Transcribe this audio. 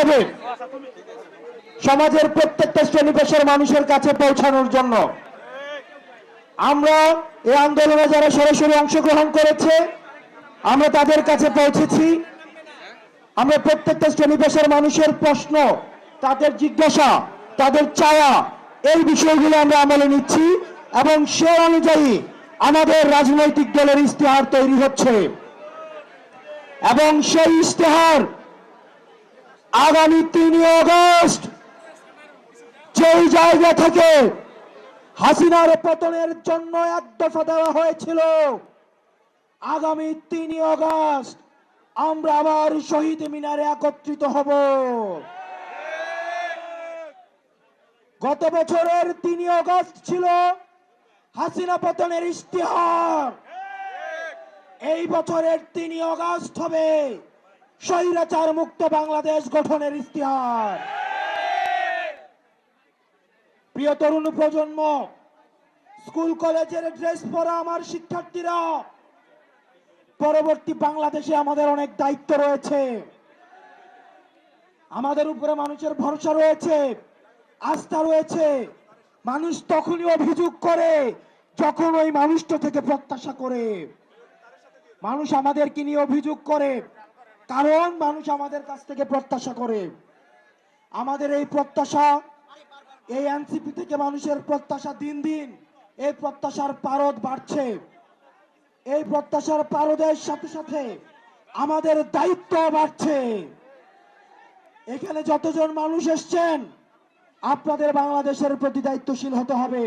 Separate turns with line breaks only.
হিসেবে সমাজের প্রত্যেকটা শ্রেণি পেশার মানুষের কাছে পৌঁছানোর জন্য আমরা এই আন্দোলনে যারা সরাসরি অংশগ্রহণ করেছে, আমরা তাদের কাছে পৌঁছেছি। আমরা প্রত্যেকটা শ্রেণি পেশার মানুষের প্রশ্ন, তাদের জিজ্ঞাসা, তাদের চাওয়া, এই বিষয়গুলো আমরা আমলে নিচ্ছি এবং সে অনুযায়ী আমাদের রাজনৈতিক দলের ইস্তেহার তৈরি হচ্ছে। এবং সেই ইস্তেহার আগামী তিনই আগস্ট, যেই জায়গা থেকে হাসিনার পতনের জন্য এক দফা দেওয়া হয়েছিল, আগামী তিনই আগস্ট আমরা আবার শহীদ মিনারে একত্রিত হব। গত বছরের তিনই আগস্ট ছিল হাসিনা পতনের ইশতেহার। এই বছরের তিনই আগস্ট হবে স্বৈরাচার মুক্ত বাংলাদেশ গঠনের ইশতেহার। প্রিয় তরুণ প্রজন্ম, স্কুল কলেজের ড্রেস পরা আমার শিক্ষার্থীরা, পরবর্তী বাংলাদেশে আমাদের অনেক দায়িত্ব রয়েছে। আমাদের উপরে মানুষের ভরসা রয়েছে, আস্থা রয়েছে। মানুষ তখনই অভিযোগ করে যখন ওই মানুষটা থেকে প্রত্যাশা করে। মানুষ আমাদেরকে নিয়ে অভিযোগ করে। কারণ মানুষ আমাদের কাছ থেকে প্রত্যাশা করে। আমাদের এই প্রত্যাশা, এই এনসিপি থেকে মানুষের প্রত্যাশা দিন দিন, এই প্রত্যাশার পারদ বাড়ছে। এই প্রত্যাশার পারদের সাথে সাথে আমাদের দায়িত্ব বাড়ছে। এখানে যতজন মানুষ এসছেন, আপনাদের বাংলাদেশের প্রতি দায়িত্বশীল হতে হবে।